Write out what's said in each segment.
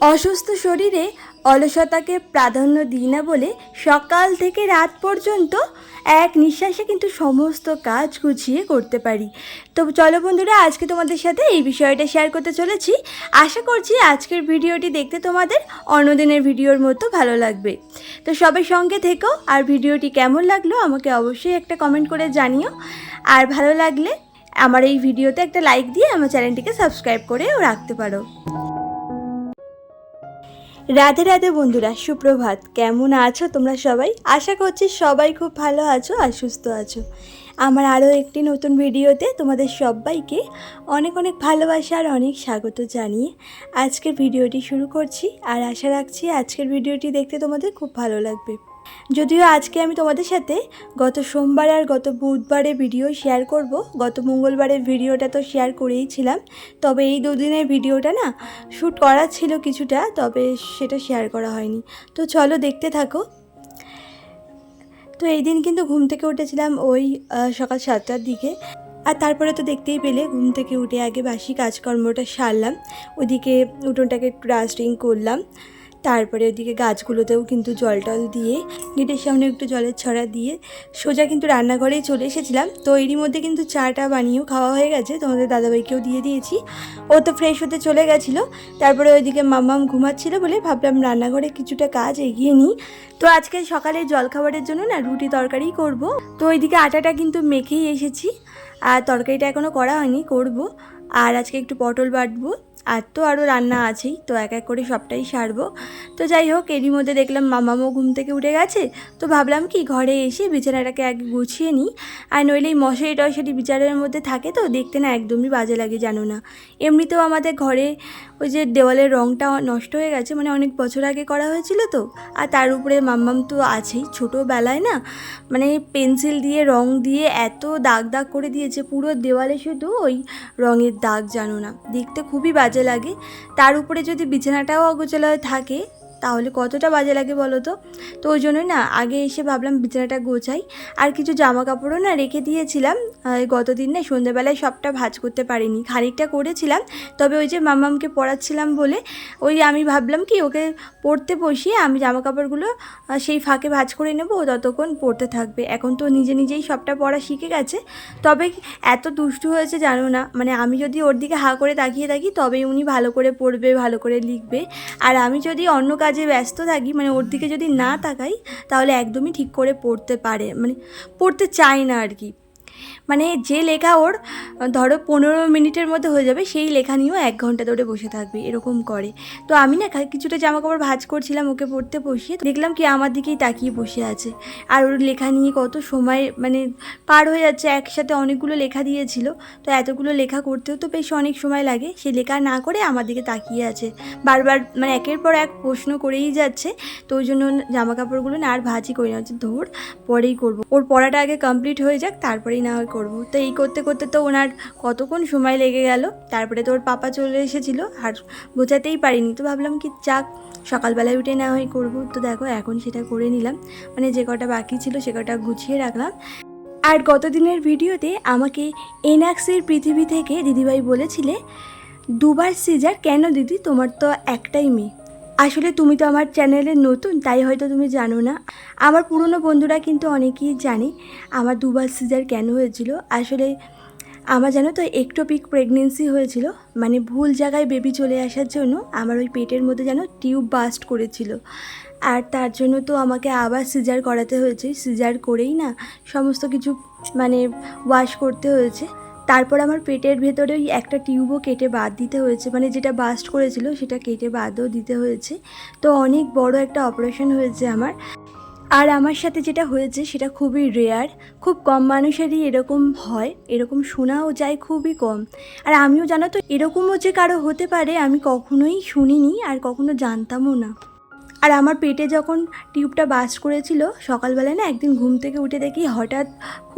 অসুস্থ শরীরে অলসতাকে প্রাধান্য দিই না বলে সকাল থেকে রাত পর্যন্ত এক নিঃশ্বাসে কিন্তু সমস্ত কাজ গুছিয়ে করতে পারি। তো চলো বন্ধুরা, আজকে তোমাদের সাথে এই বিষয়টা শেয়ার করতে চলেছি। আশা করছি আজকের ভিডিওটি দেখতে তোমাদের অন্যদিনের ভিডিওর মতো ভালো লাগবে। তো সবাই সঙ্গে থেকো, আর ভিডিওটি কেমন লাগল আমাকে অবশ্যই একটা কমেন্ট করে জানিও। আর ভালো লাগলে আমার এই ভিডিওতে একটা লাইক দিয়ে আমার চ্যানেলটিকে সাবস্ক্রাইব করেও রাখতে পারো। রাধে রাধে বন্ধুরা, সুপ্রভাত। কেমন আছো তোমরা সবাই? আশা করছি সবাই খুব ভালো আছো আর সুস্থ আছো। আমার আরও একটি নতুন ভিডিওতে তোমাদের সবাইকে অনেক অনেক ভালোবাসা আর অনেক স্বাগত জানিয়ে আজকের ভিডিওটি শুরু করছি। আর আশা রাখছি আজকের ভিডিওটি দেখতে তোমাদের খুব ভালো লাগবে। যদিও আজকে আমি তোমাদের সাথে গত সোমবার আর গত বুধবারে ভিডিও শেয়ার করব। গত মঙ্গলবারের ভিডিওটা তো শেয়ার করেই ছিলাম। তবে এই দুদিনের ভিডিওটা না শ্যুট করা ছিল কিছুটা, তবে সেটা শেয়ার করা হয়নি। তো চলো দেখতে থাকো। তো এই দিন কিন্তু ঘুম থেকে উঠেছিলাম ওই সকাল সাতটার দিকে। আর তারপরে তো দেখতেই পেলে ঘুম থেকে উঠে আগে বাসি কাজকর্মটা সারলাম। ওদিকে উঠোনটাকে একটু ডাস্টিং করলাম। তারপরে ওদিকে গাছগুলোতেও কিন্তু জল টল দিয়ে গেটের সামনে একটু জলের ছড়া দিয়ে সোজা কিন্তু রান্নাঘরেই চলে এসেছিলাম। তো এরই মধ্যে কিন্তু চাটা বানিয়েও খাওয়া হয়ে গেছে, তোমাদের দাদাভাইকেও দিয়ে দিয়েছি। ও তো ফ্রেশ হতে চলে গেছিল, তারপরে ওইদিকে মাম্মাম ঘুমাচ্ছিল বলে ভাবলাম রান্নাঘরে কিছুটা কাজ এগিয়ে নিই। তো আজকে সকালে জলখাবারের জন্য না রুটি তরকারি করব। তো ওইদিকে আটাটা কিন্তু মেখেই এসেছি, আর তরকারিটা এখনও করা হয়নি, করব। আর আজকে একটু পটল বাটবো। আর তো আরও রান্না আছেই, তো এক এক করে সবটাই সারবো। তো যাই হোক, এরই মধ্যে দেখলাম মামামও ঘুম থেকে উঠে গেছে, তো ভাবলাম কি ঘরে এসে বিছানাটাকে আগে গুছিয়ে নিই। আর নইলে এই মশারি টশারি বিছানার মধ্যে থাকে তো, দেখতে না একদমই বাজে লাগে জানো না। এমনিতেও আমাদের ঘরে ওই যে দেওয়ালের রঙটা নষ্ট হয়ে গেছে মানে অনেক বছর আগে করা হয়েছিল তো। আর তার উপরে মাম্মাম তো আছেই, ছোটোবেলায় না? মানে পেন্সিল দিয়ে, রং দিয়ে এত দাগ দাগ করে দিয়েছে, পুরো দেওয়ালে শুধু ওই রঙের দাগ জানো না। দেখতে খুবই বাজে লাগে। তার উপরে যদি বিছানাটাও অগোচালয় থাকে তাহলে কতটা বাজে লাগে বলো তো? তো ওই জন্যই না, আগে এসে ভাবলাম বিছানাটা গোছাই। আর কিছু জামা কাপড়ও না রেখে দিয়েছিলাম। গতদিন না সন্ধ্যেবেলায় সবটা ভাজ করতে পারিনি। খানিকটা করেছিলাম, তবে ওই যে মামামকে পড়াচ্ছিলাম বলে, ওই আমি ভাবলাম কি ওকে পড়তে বসিয়ে আমি জামা কাপড়গুলো সেই ফাঁকে ভাজ করে নেব ততক্ষণ পড়তে থাকবে। এখন তো নিজে নিজেই সবটা পড়া শিখে গেছে। তবে এত দুষ্টু হয়েছে জানো না? মানে আমি যদি ওর দিকে হা করে তাকিয়ে থাকি, তবেই উনি ভালো করে পড়বে, ভালো করে লিখবে। আর আমি যদি অন্য কাজে ব্যস্ত থাকি মানে ওর দিকে যদি না তাকাই, তাহলে একদমই ঠিক করে পড়তে পারে মানে পড়তে চায় না আর কি। মানে যে লেখা ওর, ধরো পনেরো মিনিটের মধ্যে হয়ে যাবে, সেই লেখা নিয়েও এক ঘণ্টা ধরে বসে থাকবে, এরকম করে। তো আমি না কিছুটা জামা কাপড় ভাজ করছিলাম ওকে পড়তে বসিয়ে দেখলাম কি আমার দিকেই তাকিয়ে বসে আছে। আর ওর লেখা নিয়ে কত সময় মানে পার হয়ে যাচ্ছে, একসাথে অনেকগুলো লেখা দিয়েছিল। তো এতগুলো লেখা করতেও তো বেশ অনেক সময় লাগে, সে লেখা না করে আমার দিকে তাকিয়ে আছে। বারবার মানে একের পর এক প্রশ্ন করেই যাচ্ছে, তো ওই জন্য জামা কাপড়গুলো না আর ভাজি করি না হচ্ছে ধর পরেই করব। ওর পড়াটা আগে কমপ্লিট হয়ে যাক, তারপরেই না হয় করব। তো এই করতে করতে তো ওনার কতক্ষণ সময় লেগে গেল, তারপরে তো ওর পাপা চলে এসেছিল আর বোঝাতেই পারিনি। তো ভাবলাম কি যাক, সকালবেলায় উঠে না হয় করব। তো দেখো এখন সেটা করে নিলাম। মানে যে কটা বাকি ছিল সে কটা গুছিয়ে রাখলাম। আর গতদিনের ভিডিওতে আমাকে এনাক্সের পৃথিবী থেকে দিদিভাই বলেছিলে, দুবার সিজার কেন দিদি? তোমার তো একটাই মেয়ে। আসলে তুমি তো আমার চ্যানেলে নতুন, তাই হয়তো তুমি জানো না। আমার পুরনো বন্ধুরা কিন্তু অনেকেই জানে আমার দুবার সিজার কেন হয়েছিল। আসলে আমার জানো তো একটোপিক প্রেগনেন্সি হয়েছিল মানে ভুল জায়গায় বেবি চলে আসার জন্য আমার ওই পেটের মধ্যে যেন টিউব বাস্ট করেছিল। আর তার জন্য তো আমাকে আবার সিজার করাতে হয়েছে। সিজার করেই না সমস্ত কিছু মানে ওয়াশ করতে হয়েছে। তারপর আমার পেটের ভেতরে ওই একটা টিউবও কেটে বাদ দিতে হয়েছে মানে যেটা বাস্ট করেছিল সেটা কেটে বাদও দিতে হয়েছে। তো অনেক বড় একটা অপারেশন হয়েছে আমার। আর আমার সাথে যেটা হয়েছে সেটা খুবই রেয়ার খুব কম মানুষেরই এরকম হয়, এরকম শোনাও যায় খুবই কম। আর আমিও জানো তো, এরকমও যে কারও হতে পারে আমি কখনোই শুনিনি আর কখনো জানতামও না। আর আমার পেটে যখন টিউবটা বাস্ট করেছিল, সকালবেলায় না একদিন ঘুম থেকে উঠে দেখি হঠাৎ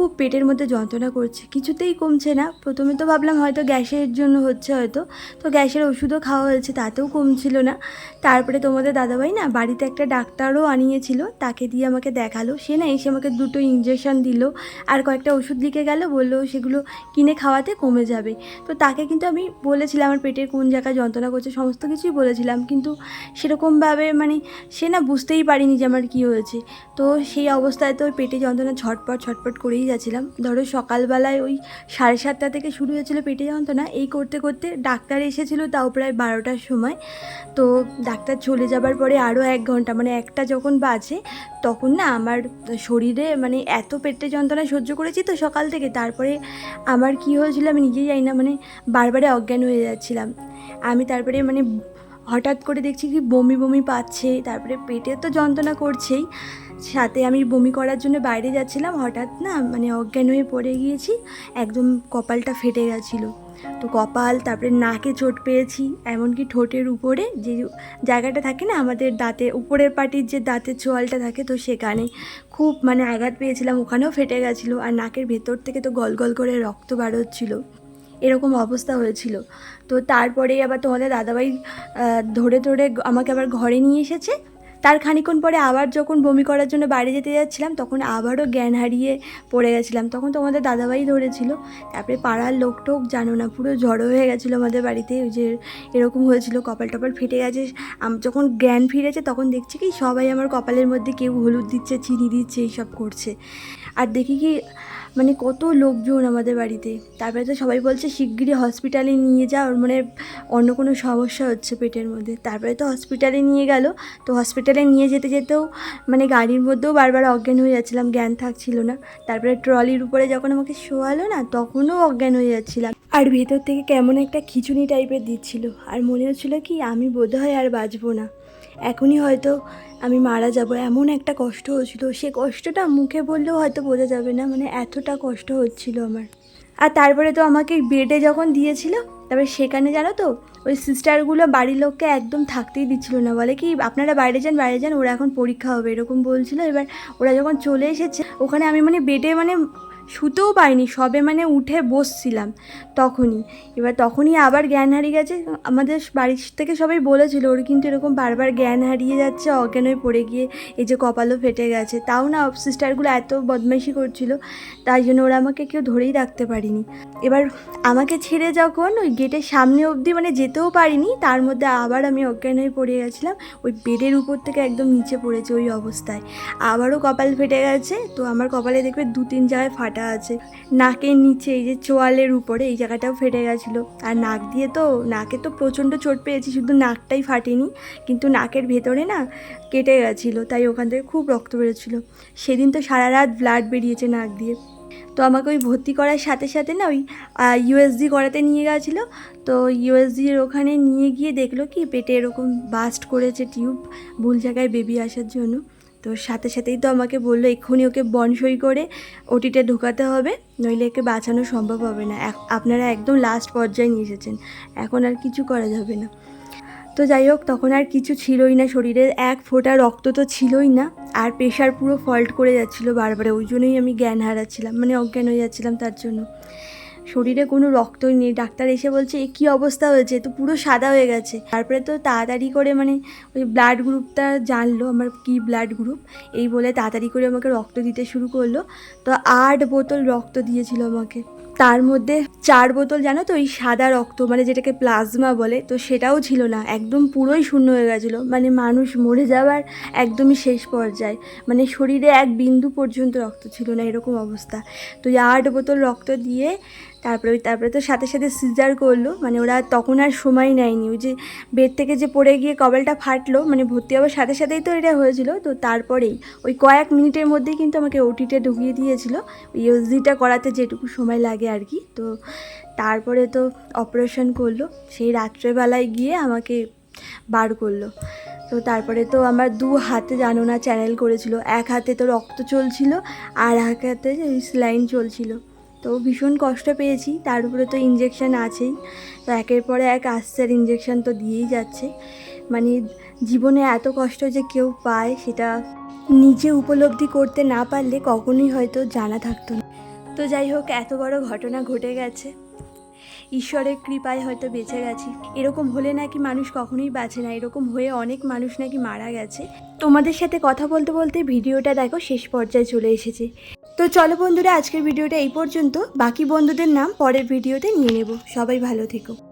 খুব পেটের মধ্যে যন্ত্রণা করছে, কিছুতেই কমছে না। প্রথমে তো ভাবলাম হয়তো গ্যাসের জন্য হচ্ছে হয়তো। তো গ্যাসের ওষুধও খাওয়া হয়েছে, তাতেও কমছিল না। তারপরে তোমাদের দাদাভাই না বাড়িতে একটা ডাক্তারও আনিয়েছিল, তাকে দিয়ে আমাকে দেখাল। সে না এসে আমাকে দুটো ইঞ্জেকশন দিল, আর কয়েকটা ওষুধ লিখে গেল, বলল সেগুলো কিনে খাওয়াতে কমে যাবে। তো তাকে কিন্তু আমি বলেছিলাম আমার পেটের কোন জায়গায় যন্ত্রণা করছে, সমস্ত কিছুই বলেছিলাম। কিন্তু সেরকমভাবে মানে সে না বুঝতেই পারিনি যে আমার কী হয়েছে। তো সেই অবস্থায় তো পেটে যন্ত্রণা ছটপট ছটপট করেই যাচ্ছিলাম। ধরো সকালবেলায় ওই সাড়ে সাতটা থেকে শুরু হয়েছিল পেটে যন্ত্রণা। এই করতে করতে ডাক্তার এসেছিল তাও প্রায় বারোটার সময়। তো ডাক্তার চলে যাবার পরে আরও এক ঘণ্টা মানে একটা যখন বাজে, তখন না আমার শরীরে মানে এত পেটে যন্ত্রণা সহ্য করেছি তো সকাল থেকে। তারপরে আমার কি হয়েছিল আমি নিজেই জানি না মানে বারবারে অজ্ঞান হয়ে যাচ্ছিলাম। আমি তারপরে মানে হঠাৎ করে দেখছি কি বমি বমি পাচ্ছে, তারপরে পেটে তো যন্ত্রণা করছেই। সাথে আমি বমি করার জন্য বাইরে যাচ্ছিলাম, হঠাৎ না মানে অজ্ঞান হয়ে পড়ে গিয়েছি, একদম কপালটা ফেটে গেছিল। তো কপাল, তারপরে নাকে চোট পেয়েছি, এমনকি ঠোঁটের উপরে যে জায়গাটা থাকে না আমাদের দাঁতে, উপরের পাটির যে দাঁতের চোয়ালটা থাকে তো সেখানে খুব মানে আঘাত পেয়েছিলাম, ওখানেও ফেটে গেছিল। আর নাকের ভেতর থেকে তো গল গল করে রক্ত বাড়োচ্ছিলো এরকম অবস্থা হয়েছিল। তো তারপরে আবার তোমাদের দাদাভাই ধরে ধরে আমাকে আবার ঘরে নিয়ে এসেছে। তার খানিক্ষণ পরে আবার যখন বমি করার জন্য বাইরে যেতে যাচ্ছিলাম, তখন আবারও জ্ঞান হারিয়ে পড়ে গেছিলাম। তখন তোমাদের দাদাভাই ধরেছিল। তারপরে পাড়ার লোক টোক, জানো না, পুরো ঝড়ো হয়ে গেছিল আমাদের বাড়িতে। ওই যে এরকম হয়েছিল, কপাল টপাল ফেটে গেছে। যখন জ্ঞান ফিরেছে, তখন দেখছি কি সবাই আমার কপালের মধ্যে কেউ হলুদ দিচ্ছে, চিনি দিচ্ছে, এইসব করছে। আর দেখি কি মানে কত লোকজন আমাদের বাড়িতে। তারপরে তো সবাই বলছে শিগগিরই হসপিটালে নিয়ে যা ওর মানে অন্য কোনো সমস্যা হচ্ছে পেটের মধ্যে। তারপরে তো হসপিটালে নিয়ে গেল। তো হসপিটালে নিয়ে যেতে যেতেও মানে গাড়ির মধ্যেও বারবার অজ্ঞান হয়ে যাচ্ছিলাম, জ্ঞান থাকছিল না। তারপরে ট্রলির উপরে যখন আমাকে শোয়ালো না, তখনও অজ্ঞান হয়ে যাচ্ছিলাম। আর ভেতর থেকে কেমন একটা খিচুনি টাইপের দিচ্ছিল। আর মনে হচ্ছিল কি, আমি বোধহয় আর বাঁচবো না। এখনই হয়তো আমি মারা যাব। এমন একটা কষ্ট হচ্ছিল সে কষ্টটা মুখে বললেও হয়তো বোঝা যাবে না। মানে এতটা কষ্ট হচ্ছিল আমার। আর তারপরে তো আমাকে বেডে যখন দিয়েছিল, তারপরে সেখানে জানো তো, ওই সিস্টারগুলো বাড়ির লোককে একদম থাকতেই দিচ্ছিল না। বলে কি, আপনারা বাইরে যান বাইরে যান, ওরা এখন পরীক্ষা হবে, এরকম বলছিল। এবার ওরা যখন চলে এসেছে, ওখানে আমি মানে বেডে মানে শুতেও পারিনি, সবে মানে উঠে বসছিলাম তখনই। এবার তখনই আবার জ্ঞান হারিয়ে গেছে। আমাদের বাড়ির থেকে সবাই বলেছিল, ওর কিন্তু এরকম বারবার জ্ঞান হারিয়ে যাচ্ছে অজ্ঞান হয়ে পড়ে গিয়ে এই যে কপালও ফেটে গেছে। তাও না সিস্টারগুলো এত বদমাইশি করছিল, তাই জন্য ওরা আমাকে কেউ ধরেই রাখতে পারিনি। এবার আমাকে ছেড়ে যখন ওই গেটের সামনে অবধি মানে যেতেও পারিনি, তার মধ্যে আবার আমি অজ্ঞান হয়ে পড়ে গেছিলাম। ওই বেডের উপর থেকে একদম নিচে পড়েছে ওই অবস্থায়। আবারও কপাল ফেটে গেছে, তো আমার কপালে দেখবে দু তিন জায়গায় ফাটা আছে। নাকের নিচে, এই যে চোয়ালের উপরে, এই জায়গাটাও ফেটে গেছিল। আর নাক দিয়ে তো, নাকে তো প্রচণ্ড চোট পেয়েছি, শুধু নাকটাই ফাটেনি, কিন্তু নাকের ভেতরে না কেটে গেছিল, তাই ওখান থেকে খুব রক্ত বেরোচ্ছিলো। সেদিন তো সারা রাত ব্লাড বেরিয়েছে নাক দিয়ে। তো আমাকে ওই ভর্তি করার সাথে সাথে না ওই ইউএসজি করাতে নিয়ে গেছিল। তো ইউএসজির ওখানে নিয়ে গিয়ে দেখল কি, পেটে এরকম বাস্ট করেছে টিউব, ভুল জায়গায় বেবি আসার জন্য। তো সাথে সাথেই তো আমাকে বলল, এক্ষুনি ওকে বনসই করে ওটিতে ঢোকাতে হবে, নইলে একে বাঁচানো সম্ভব হবে না। আপনারা একদম লাস্ট পর্যায়ে নিয়ে এসেছেন, এখন আর কিছু করা যাবে না। তো যাই হোক, তখন আর কিছু ছিলই না শরীরে, এক ফোঁটা রক্ত তো ছিলই না, আর প্রেশার পুরো ফল্ট করে যাচ্ছিল বারবার, ওই জন্যই আমি জ্ঞান হারাচ্ছিলাম মানে অজ্ঞান হয়ে যাচ্ছিলাম তার জন্য। শরীরে কোনো রক্তই নেই। ডাক্তার এসে বলছে, এ কী অবস্থা হয়েছে? তো পুরো সাদা হয়ে গেছে। তারপরে তো তাড়াতাড়ি করে মানে ওই ব্লাড গ্রুপটা জানলো, আমার কি ব্লাড গ্রুপ এই বলে তাড়াতাড়ি করে আমাকে রক্ত দিতে শুরু করল। তো আট বোতল রক্ত দিয়েছিল আমাকে। তার মধ্যে চার বোতল, জানো তো ওই সাদা রক্ত মানে যেটাকে প্লাজমা বলে, তো সেটাও ছিল না। একদম পুরোই শূন্য হয়ে গেছিল। মানে মানুষ মরে যাওয়ার একদমই শেষ পর্যায়ে। মানে শরীরে এক বিন্দু পর্যন্ত রক্ত ছিল না, এরকম অবস্থা। তো এই আট বোতল রক্ত দিয়ে তারপরে ওই তারপরে তো সাথে সাথে সিজার করল। মানে ওরা তখন আর সময় নেয়নি। ওই যে বেড থেকে যে পড়ে গিয়ে কবেলটা ফাটলো মানে ভর্তি হওয়ার সাথে সাথেই তো এটা হয়েছিল। তো তারপরেই ওই কয়েক মিনিটের মধ্যেই কিন্তু আমাকে ওটিতে ঢুকিয়ে দিয়েছিল। ইউজিটা করাতে যেটুকু সময় লাগে আর কি তো তারপরে তো অপারেশন করল। সেই রাত্রেবেলায় গিয়ে আমাকে বার করল। তো তারপরে তো আমার দু হাতে জানো না চ্যানেল করেছিল। এক হাতে তো রক্ত চলছিল আর এক হাতে স্লাইন চলছিল। তো ভীষণ কষ্ট পেয়েছি। তার উপরে তো ইঞ্জেকশান আছেই। তো একের পরে এক আসছে ইঞ্জেকশন তো দিয়েই যাচ্ছে। মানে জীবনে এত কষ্ট যে কেউ পায়, সেটা নিজে উপলব্ধি করতে না পারলে কখনোই হয়তো জানা থাকতো না। তো যাই হোক, এত বড় ঘটনা ঘটে গেছে। ঈশ্বরের কৃপায় হয়তো বেঁচে গেছি। এরকম হলে নাকি মানুষ কখনোই বাঁচে না। এরকম হয়ে অনেক মানুষ নাকি মারা গেছে। তোমাদের সাথে কথা বলতে বলতে ভিডিওটা দেখো, শেষ পর্যায়ে চলে এসেছে। তো চলো বন্ধুরা, আজকের ভিডিওটা এই পর্যন্ত। বাকি বন্ধুদের নাম পরের ভিডিওতে নিয়ে নেব। সবাই ভালো থেকো।